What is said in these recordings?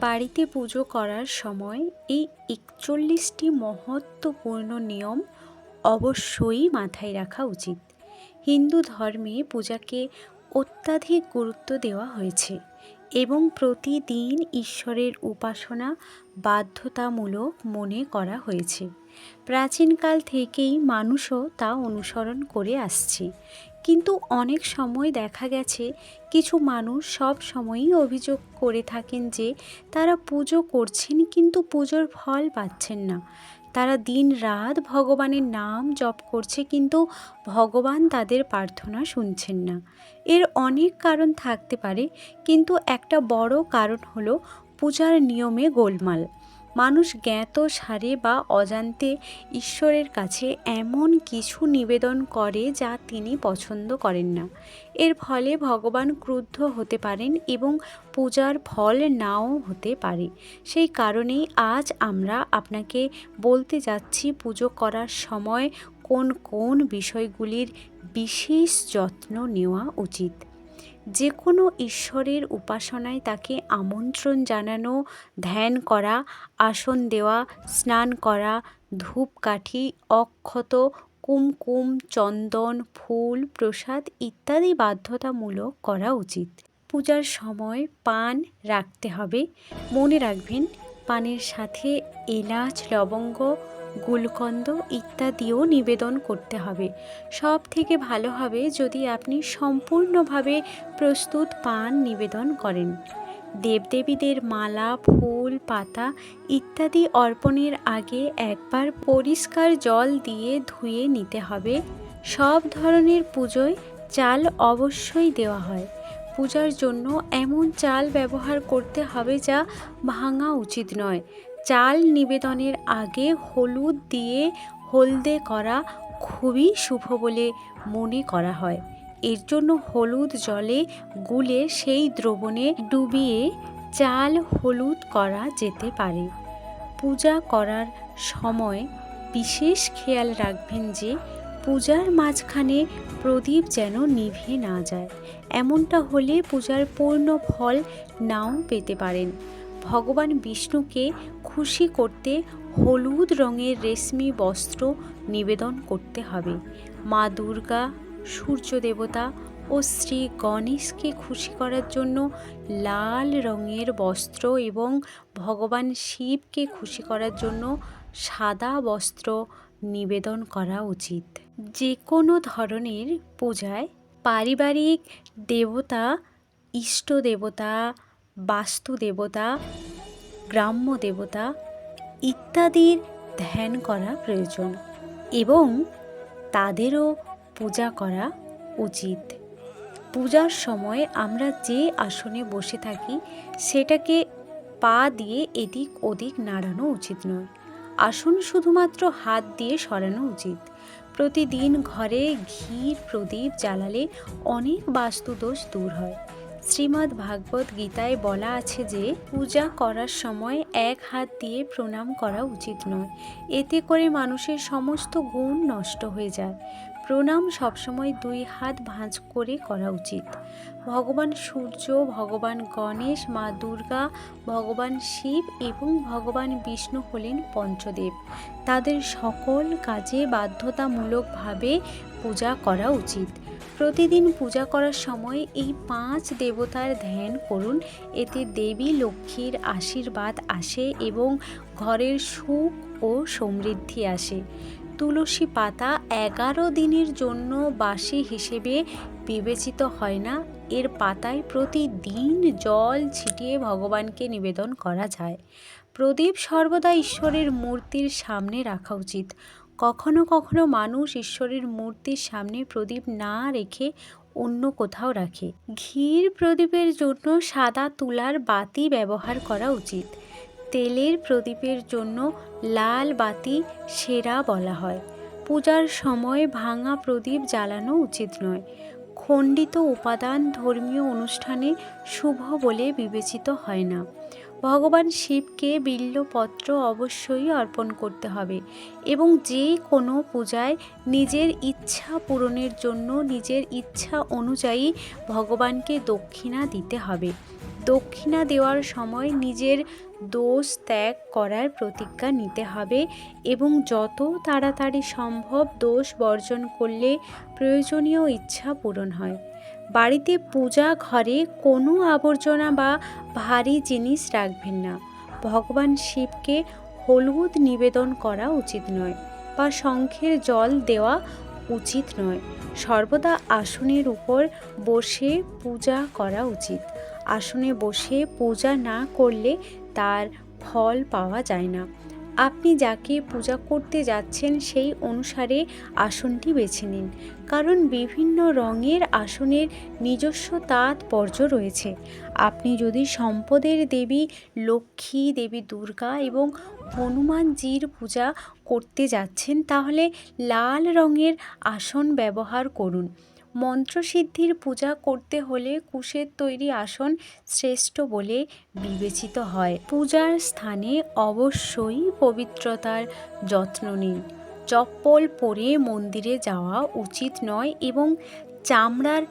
বাড়িতে পুজো করার সময় এই একচল্লিশটি মহত্বপূর্ণ নিয়ম অবশ্যই মাথায় রাখা উচিত। হিন্দু ধর্মে পূজাকে অত্যাধিক গুরুত্ব দেওয়া হয়েছে এবং প্রতিদিন ঈশ্বরের উপাসনা বাধ্যতামূলক মনে করা হয়েছে। প্রাচীনকাল থেকেই মানুষও তা অনুসরণ করে আসছে। কিন্তু অনেক সময় দেখা গেছে কিছু মানুষ সব সময়ই অভিযোগ করে থাকেন যে তারা পুজো করছেন কিন্তু পুজোর ফল পাচ্ছেন না। তারা দিন রাত ভগবানের নাম জপ করছে কিন্তু ভগবান তাদের প্রার্থনা শুনছেন না। এর অনেক কারণ থাকতে পারে কিন্তু একটা বড় কারণ হলো পূজার নিয়মে গোলমাল। মানুষ জ্ঞাত সারে বা অজান্তে ঈশ্বরের কাছে এমন কিছু নিবেদন করে যা তিনি পছন্দ করেন না। এর ফলে ভগবান ক্রুদ্ধ হতে পারেন এবং পূজার ফল নাও হতে পারে। সেই কারণেই আজ আমরা আপনাকে বলতে যাচ্ছি পুজো করার সময় কোন কোন বিষয়গুলির বিশেষ যত্ন নেওয়া উচিত। যে কোনো ঈশ্বরের উপাসনায় তাকে আমন্ত্রণ জানানো, ধ্যান করা, আসন দেওয়া, স্নান করা, ধূপকাঠি, অক্ষত, কুমকুম, চন্দন, ফুল, প্রসাদ ইত্যাদি বাধ্যতামূলক করা উচিত। পূজার সময় পান রাখতে হবে। মনে রাখবেন, পানের সাথে এলাচ, লবঙ্গ গুলকন্দ ইত্যাদিও নিবেদন করতে হবে। সব থেকে ভালো হবে যদি আপনি সম্পূর্ণভাবে প্রস্তুত পান নিবেদন করেন। দেবদেবীদের মালা, ফুল, পাতা ইত্যাদি অর্পণের আগে একবার পরিষ্কার জল দিয়ে ধুয়ে নিতে হবে। সব ধরনের পুজোয় চাল অবশ্যই দেওয়া হয়। পূজার জন্য এমন চাল ব্যবহার করতে হবে যা ভাঙা উচিত নয়। চাল নিবেদনের আগে হলুদ দিয়ে হলদে করা খুবই শুভ বলে মনে করা হয়। এর জন্য হলুদ জলে গুলে সেই দ্রবণে ডুবিয়ে চাল হলুদ করা যেতে পারে। পূজা করার সময় বিশেষ খেয়াল রাখবেন যে পূজার মাঝখানে প্রদীপ যেন নিভে না যায়। এমনটা হলে পূজার পূর্ণ ফল নাও পেতে পারেন। ভগবান বিষ্ণুকে খুশি করতে হলুদ রঙের রেশমি বস্ত্র নিবেদন করতে হবে। মা দুর্গা, সূর্য দেবতা ও শ্রী গণেশকে খুশি করার জন্য লাল রঙের বস্ত্র এবং ভগবান শিবকে খুশি করার জন্য সাদা বস্ত্র নিবেদন করা উচিত। যে কোনো ধরনের পূজায় পারিবারিক দেবতা, ইষ্ট দেবতা বাস্তু দেবতা, গ্রাম্য দেবতা ইত্যাদির ধ্যান করা প্রয়োজন এবং তাদেরও পূজা করা উচিত। পূজার সময় আমরা যে আসনে বসে থাকি, সেটাকে পা দিয়ে এদিক ওদিক নাড়ানো উচিত নয়। আসন শুধুমাত্র হাত দিয়ে সরানো উচিত। প্রতিদিন ঘরে ঘির প্রদীপ জ্বালালে অনেক বাস্তুদোষ দূর হয়। শ্রীমদ্ ভাগবত গীতায় বলা আছে যে, পূজা করার সময় এক হাত দিয়ে প্রণাম করা উচিত নয়। এতে করে মানুষের সমস্ত গুণ নষ্ট হয়ে যায়। প্রণাম সবসময় দুই হাত ভাঁজ করে করা উচিত। ভগবান সূর্য, ভগবান গণেশ, মা দুর্গা, ভগবান শিব এবং ভগবান বিষ্ণু হলেন পঞ্চদেব। তাদের সকল কাজে বাধ্যতামূলকভাবে পূজা করা উচিত। প্রতিদিন পূজা করার সময় এই পাঁচ দেবতার ধ্যান করুন। এতে দেবী লক্ষ্মীর আশীর্বাদ আসে এবং ঘরের সুখ ও সমৃদ্ধি আসে। তুলসী পাতা এগারো দিনের জন্য বাসি হিসেবে বিবেচিত হয় না। এর পাতায় প্রতিদিন জল ছিটিয়ে ভগবানকে নিবেদন করা যায়। প্রদীপ সর্বদা ঈশ্বরের মূর্তির সামনে রাখা উচিত। কখনো কখনো মানুষ ঈশ্বরের মূর্তির সামনে প্রদীপ না রেখে অন্য কোথাও রাখে। ঘির প্রদীপের জন্য সাদা তুলার বাতি ব্যবহার করা উচিত। তেলের প্রদীপের জন্য লাল বাতি সেরা বলা হয়। পূজার সময় ভাঙা প্রদীপ জ্বালানো উচিত নয়। খণ্ডিত উপাদান ধর্মীয় অনুষ্ঠানে শুভ বলে বিবেচিত হয় না। ভগবান শিবকে বিল্লপত্র অবশ্যই অর্পণ করতে হবে এবং যে কোনো পূজায় নিজের ইচ্ছা পূরণের জন্য নিজের ইচ্ছা অনুযায়ী ভগবানকে দক্ষিণা দিতে হবে। দক্ষিণা দেওয়ার সময় নিজের দোষ ত্যাগ করার প্রতিজ্ঞা নিতে হবে এবং যত তাড়াতাড়ি সম্ভব দোষ বর্জন করলে প্রয়োজনীয় ইচ্ছা পূরণ হয়। বাড়িতে পূজা, ঘরে কোনো আবর্জনা বা ভারী জিনিস রাখবেন না। ভগবান শিবকে হলুদ নিবেদন করা উচিত নয় বা শঙ্খের জল দেওয়া উচিত নয়। সর্বদা আসনের উপর বসে পূজা করা উচিত। আসনে বসে পূজা না করলে তার ফল পাওয়া যায় না। আপনি যাকে পূজা করতে যাচ্ছেন সেই অনুসারে আসনটি বেছে নিন। কারণ বিভিন্ন রঙের আসনের নিজস্ব তাৎপর্য রয়েছে। আপনি যদি সম্পদের দেবী লক্ষ্মী দেবী দুর্গা এবং হনুমানজির পূজা করতে যাচ্ছেন তাহলে লাল রঙের আসন ব্যবহার করুন। মন্ত্রসিদ্ধির পূজা করতে হলে কুশের তৈরি আসন শ্রেষ্ঠ বলে বিবেচিত হয়। পূজার স্থানে অবশ্যই পবিত্রতার যত্ন নিন। চপ্পল পরে মন্দিরে যাওয়া উচিত নয় এবং চামড়ার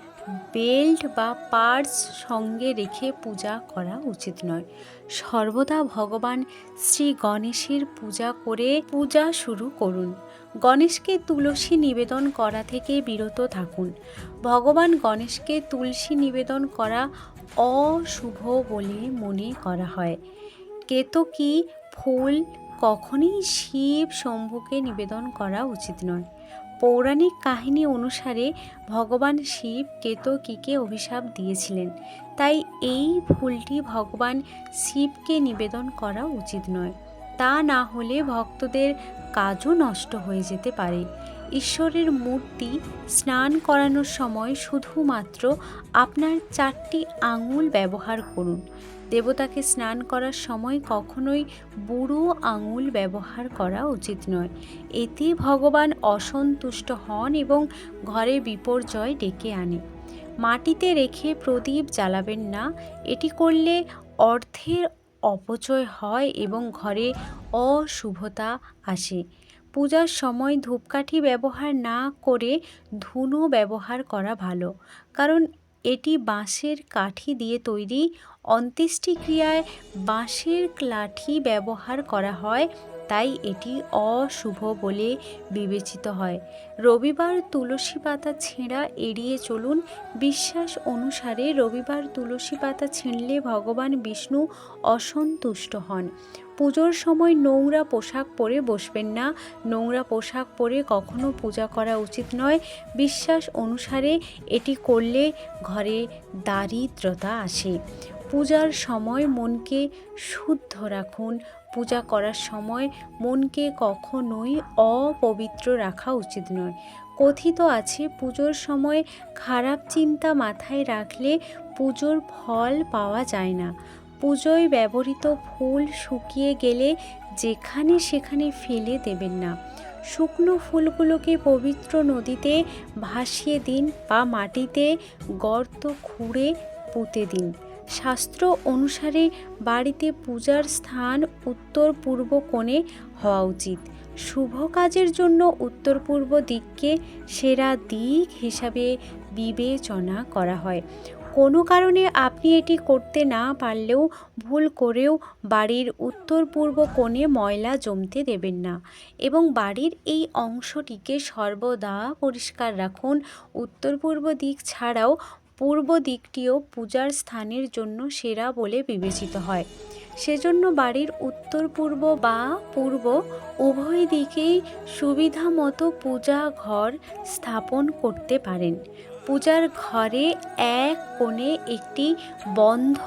বেল্ট বা পার্স সঙ্গে রেখে পূজা করা উচিত নয়। সর্বদা ভগবান শ্রী গণেশের পূজা করে পূজা শুরু করুন। গণেশকে তুলসী নিবেদন করা থেকে বিরত থাকুন। ভগবান গণেশকে তুলসী নিবেদন করা অশুভ বলে মনে করা হয়। কেতকী ফুল কখনই শিব শম্ভুকে নিবেদন করা উচিত নয়। পৌরাণিক কাহিনী অনুসারে ভগবান শিব কেতকীকে অভিশাপ দিয়েছিলেন। তাই এই ফুলটি ভগবান শিবকে নিবেদন করা উচিত নয়। তা না হলে ভক্তদের কাজও নষ্ট হয়ে যেতে পারে। ঈশ্বরের মূর্তি স্নান করানোর সময় শুধুমাত্র আপনার চারটি আঙুল ব্যবহার করুন। দেবতাকে স্নান করার সময় কখনোই বুড়ো আঙুল ব্যবহার করা উচিত নয়। এতে ভগবান অসন্তুষ্ট হন এবং ঘরে বিপর্যয় ডেকে আনে। মাটিতে রেখে প্রদীপ জ্বালাবেন না, এটি করলে অর্থের অপচয় হয় এবং ঘরে অশুভতা আসে। পূজার সময় ধূপকাঠি ব্যবহার না করে ধুনো ব্যবহার করা ভালো, কারণ এটি বাঁশের কাঠি দিয়ে তৈরি অন্ত্যেষ্টিক্রিয়ায় বাঁশের লাঠি ব্যবহার করা হয়, তাই এটি অশুভ বলে বিবেচিত হয়। রবিবার তুলসী পাতা ছেঁড়া এড়িয়ে চলুন। বিশ্বাস অনুসারে রবিবার তুলসী পাতা ছিঁড়লে ভগবান বিষ্ণু অসন্তুষ্ট হন। পুজোর সময় নোংরা পোশাক পরে বসবেন না। নোংরা পোশাক পরে কখনো পূজা করা উচিত নয়। বিশ্বাস অনুসারে এটি করলে ঘরে দারিদ্রতা আসে। পূজার সময় মনকে শুদ্ধ রাখুন। পূজা করার সময় মনকে কখনোই অপবিত্র রাখা উচিত নয়। কথিত আছে, পুজোর সময় খারাপ চিন্তা মাথায় রাখলে পুজোর ফল পাওয়া যায় না। পুজোয় ব্যবহৃত ফুল শুকিয়ে গেলে যেখানে সেখানে ফেলে দেবেন না। শুকনো ফুলগুলোকে পবিত্র নদীতে ভাসিয়ে দিন বা মাটিতে গর্ত খুঁড়ে পুঁতে দিন। শাস্ত্র অনুসারে বাড়িতে পূজার স্থান উত্তর পূর্ব কোণে হওয়া উচিত। শুভ কাজের জন্য উত্তর পূর্ব দিককে সেরা দিক হিসাবে বিবেচনা করা হয়। কোনো কারণে আপনি এটি করতে না পারলেও ভুল করেও বাড়ির উত্তর পূর্ব কোণে ময়লা জমতে দেবেন না এবং বাড়ির এই অংশটিকে সর্বদা পরিষ্কার রাখুন। উত্তর পূর্ব দিক ছাড়াও পূর্ব দিকটিও পূজার স্থানের জন্য সেরা বলে বিবেচিত হয়। সেজন্য বাড়ির উত্তর পূর্ব বা পূর্ব উভয় দিকেই সুবিধা মতো পূজা ঘর স্থাপন করতে পারেন। পূজার ঘরে এক কোণে একটি বন্ধ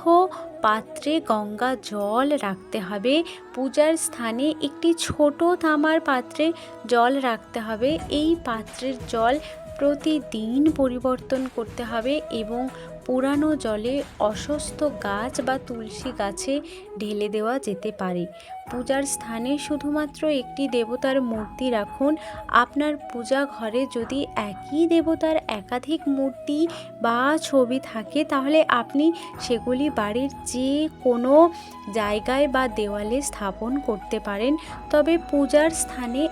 পাত্রে গঙ্গা জল রাখতে হবে। পূজার স্থানে একটি ছোট তামার পাত্রে জল রাখতে হবে। এই পাত্রের জল প্রতিদিন পরিবর্তন করতে হবে এবং পুরানো জলে অসুস্থ গাছ বা তুলসী গাছে ঢেলে দেওয়া যেতে পারে। পূজার স্থানে শুধুমাত্র একটি দেবতার মূর্তি রাখুন। আপনার পূজা ঘরে যদি একই দেবতার একাধিক মূর্তি বা ছবি থাকে, তাহলে আপনি সেগুলি বাড়ির যে কোনো জায়গায় বা দেওয়ালে স্থাপন করতে পারেন। তবে পূজার স্থানে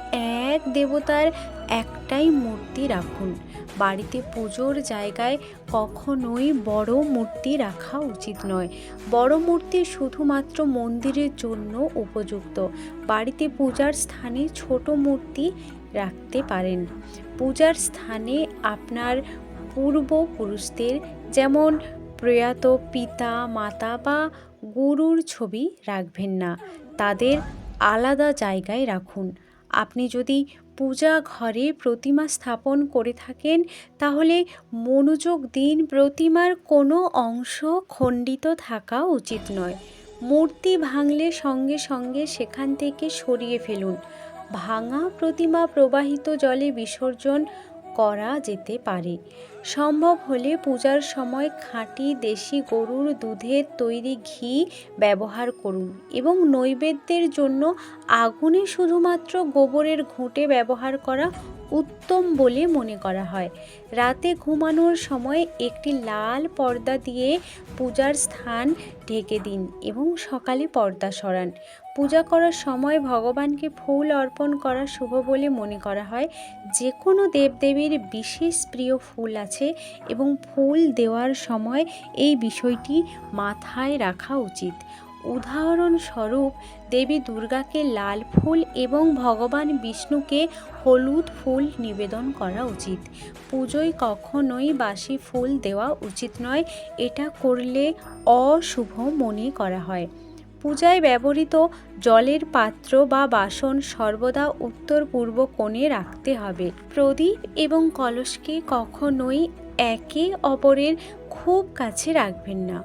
এক দেবতার একটাই মূর্তি রাখুন। বাড়িতে পুজোর জায়গায় কখনোই বড় মূর্তি রাখা উচিত নয়। বড় মূর্তি শুধুমাত্র মন্দিরের জন্য উপযুক্ত। বাড়িতে পূজার স্থানে ছোট মূর্তি রাখতে পারেন। পূজার স্থানে আপনার পূর্বপুরুষদের যেমন প্রয়াত পিতা, মাতা বা গুরুর ছবি রাখবেন না, তাদের আলাদা জায়গায় রাখুন। আপনি যদি পূজা ঘরে প্রতিমা স্থাপন করে থাকেন, তাহলে মনোযোগ দিন প্রতিমার কোনো অংশ খণ্ডিত থাকা উচিত নয়। মূর্তি ভাঙলে সঙ্গে সঙ্গে সেখান থেকে সরিয়ে ফেলুন। ভাঙা প্রতিমা প্রবাহিত জলে বিসর্জন করা যেতে পারে। সম্ভব হলে পূজার সময় খাঁটি দেশি গরুর দুধের তৈরি ঘি ব্যবহার করুন এবং নৈবেদ্যের জন্য আগুনে শুধুমাত্র গোবরের ঘুঁটে ব্যবহার করা উত্তম বলে মনে করা হয়। রাতে ঘুমানোর সময় একটি লাল পর্দা দিয়ে পূজার স্থান ঢেকে দিন এবং সকালে পর্দা সরান। পূজা করার সময় ভগবানকে ফুল অর্পণ করা শুভ বলে মনে করা হয়। যে কোনো দেবদেবীর বিশেষ প্রিয় ফুল আছে এবং ফুল দেওয়ার সময় এই বিষয়টি মাথায় রাখা উচিত। উদাহরণস্বরূপ, দেবী দুর্গাকে লাল ফুল এবং ভগবান বিষ্ণুকে হলুদ ফুল নিবেদন করা উচিত। পুজোয় কখনোই বাসি ফুল দেওয়া উচিত নয়, এটা করলে অশুভ মনে করা হয়। পূজায় ব্যবহৃত জলের পাত্র বা বাসন সর্বদা উত্তর পূর্ব কোণে রাখতে হবে। প্রদীপ এবং কলসকে কখনোই একে অপরের খুব কাছে রাখবেন না,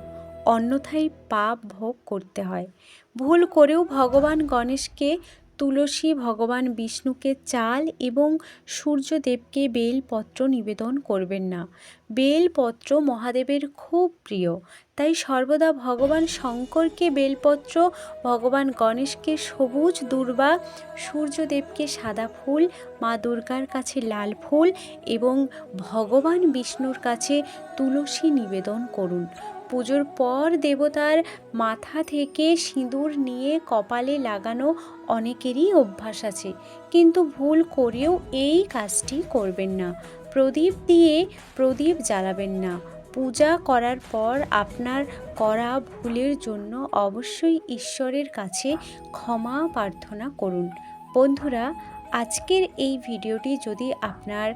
অন্যথায় পাপ ভোগ করতে হয়। ভুল করেও ভগবান গণেশকে তুলসী ভগবান বিষ্ণুকে চাল এবং সূর্যদেবকে বেলপত্র নিবেদন করবেন না। বেলপত্র মহাদেবের খুব প্রিয়। তাই সর্বদা ভগবান শঙ্করকে বেলপত্র, ভগবান গণেশকে সবুজ দুর্বা, সূর্যদেবকে সাদা ফুল, মা দুর্গার কাছে লাল ফুল এবং ভগবান বিষ্ণুর কাছে তুলসী নিবেদন করুন। পুজোর পর দেবতার মাথা থেকে সিঁদুর নিয়ে কপালে লাগানো অনেকেরই অভ্যাস আছে। কিন্তু ভুল করেও এই কাজটি করবেন না। প্রদীপ দিয়ে প্রদীপ জ্বালাবেন না। পূজা করার পর আপনার করা ভুলের জন্য অবশ্যই ঈশ্বরের কাছে ক্ষমা প্রার্থনা করুন। বন্ধুরা আজকের এই ভিডিওটি যদি আপনার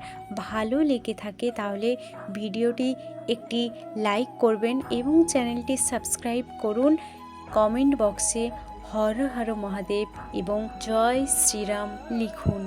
ভালো লেগে থাকে, তাহলে ভিডিওটি একটি লাইক করবেন এবং চ্যানেলটি সাবস্ক্রাইব করুন। কমেন্ট বক্সে হর হর মহাদেব এবং জয় শ্রীরাম লিখুন।